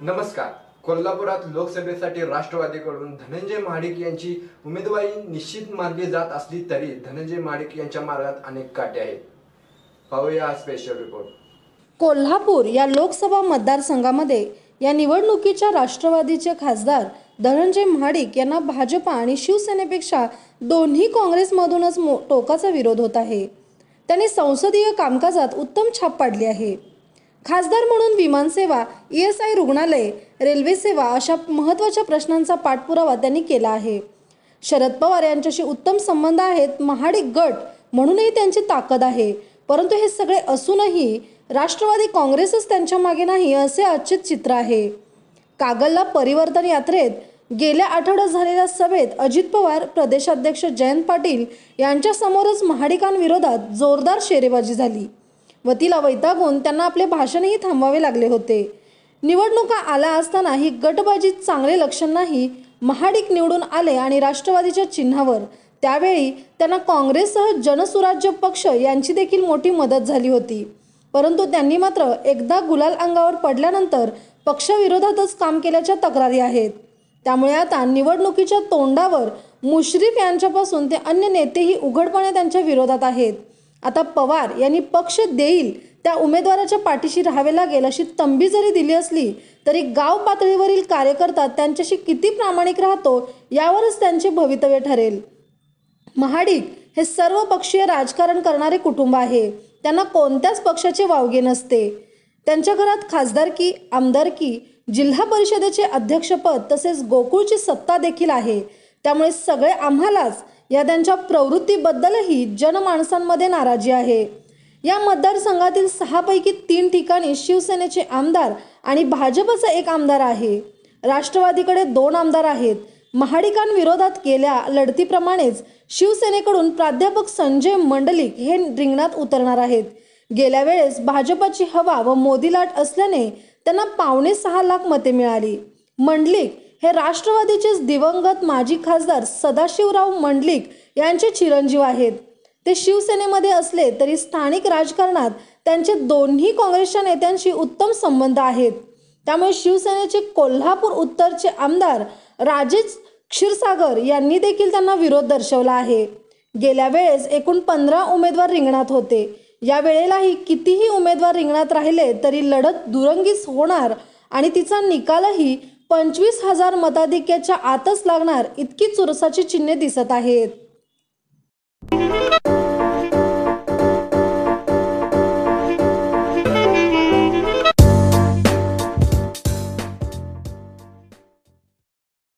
नमस्कार. कोल्हापुरात लोकसभेसाठी राष्ट्रवादीकडून धनंजय महाडिक यांची उमेदवारी निश्चित मानली जात असली तरी धनंजय महाडिक यांच्या मार्गात अनेक काटे आहेत. पाहूया हा स्पेशल रिपोर्ट कोल्हापूर या लोकसभा मतदारसंघामध्ये या निवडणुकीच्या राष्ट्रवादीचे खासदार धनंजय महाडिक यांना भाजपा आणि शिवसेनेपेक्षा दोन्ही काँग्रेसमधूनच मो- टोकाचा विरोध होत आहे. त्यांनी संसदीय कामकाजात उत्तम छाप पाडली आहे. खासदार म्हणून विमानसेवा ई एस आय रुग्णालय रेल्वे सेवा अशा महत्त्वाच्या प्रश्नांचा पाठपुरावा त्यांनी केला आहे. शरद पवार यांच्याशी उत्तम संबंध आहेत महाडिक गट म्हणूनही त्यांची ताकद आहे. परंतु हे सगळे असूनही राष्ट्रवादी काँग्रेसच त्यांच्या मागे नाही असे अचित चित्र आहे. कागलला परिवर्तन यात्रेत गेल्या आठवड्यात झालेल्या सभेत अजित पवार प्रदेशाध्यक्ष जयंत पाटील यांच्यासमोरच महाडिकांविरोधात जोरदार शेरेबाजी झाली. व तिला वैतागून त्यांना आपले भाषणही थांबवावे लागले होते. निवडणुका आल्या असताना ही गटबाजीत चांगले लक्षण नाही महाडिक निवडून आले आणि राष्ट्रवादीच्या चिन्हावर. त्यावेळी त्यांना काँग्रेससह जनसुराज्य पक्ष यांची देखील मोठी मदत झाली होती. परंतु त्यांनी मात्र एकदा गुलाल अंगावर पडल्यानंतर पक्षविरोधातच काम केल्याच्या तक्रारी आहेत. त्यामुळे आता निवडणुकीच्या तोंडावर मुश्रीफ यांच्यापासून ते अन्य नेतेही उघडपणे त्यांच्या विरोधात आहेत. आता पवार यांनी पक्ष देईल त्या उमेदवाराच्या पाठीशी राहावे लागेल अशी तंबी जरी दिली असली तरी गाव पातळीवरील कार्यकर्ता त्यांच्याशी किती प्रामाणिक राहतो यावरच त्यांचे भवितव्य ठरेल. महाडिक हे सर्व पक्षीय राजकारण करणारे कुटुंब आहे. त्यांना कोणत्याच पक्षाचे वावगे नसते. त्यांच्या घरात खासदारकी आमदारकी जिल्हा परिषदेचे अध्यक्षपद तसेच गोकुळची सत्ता देखील आहे. त्यामुळे सगळे आम्हालाच या त्यांच्या प्रवृत्तीबद्दलही जनमाणसांमध्ये नाराजी आहे. या मतदारसंघातील सहापैकी तीन ठिकाणी शिवसेनेचे आमदार आणि भाजपचा एक आमदार आहे. राष्ट्रवादीकडे दोन आमदार आहेत. महाडिकांविरोधात केल्या लढतीप्रमाणेच शिवसेनेकडून प्राध्यापक संजय मंडलिक हे रिंगणात उतरणार आहेत. गेल्या वेळेस भाजपाची हवा व मोदी लाट असल्याने त्यांना पावणे सहा लाख मते मिळाली. मंडलिक हे राष्ट्रवादीचेच दिवंगत माजी खासदार सदाशिवराव मंडलिक यांचे चिरंजीव आहेत. ते शिवसेनेमध्ये असले तरी स्थानिक राजकारणात त्यांचे दोन्ही काँग्रेसच्या नेत्यांशी उत्तम संबंध आहेत. त्यामुळे शिवसेनेचे कोल्हापूर उत्तरचे आमदार राजेश क्षीरसागर यांनी देखील त्यांना विरोध दर्शवला आहे. गेल्या वेळेस एकूण पंधरा उमेदवार रिंगणात होते. या वेळेलाही कितीही उमेदवार रिंगणात राहिले तरी लढत दुरंगीच होणार आणि तिचा निकालही पंचवीस हजार मताधिक्याच्या आतच लागणार इतकी चुरसाची चिन्हे दिसत आहेत.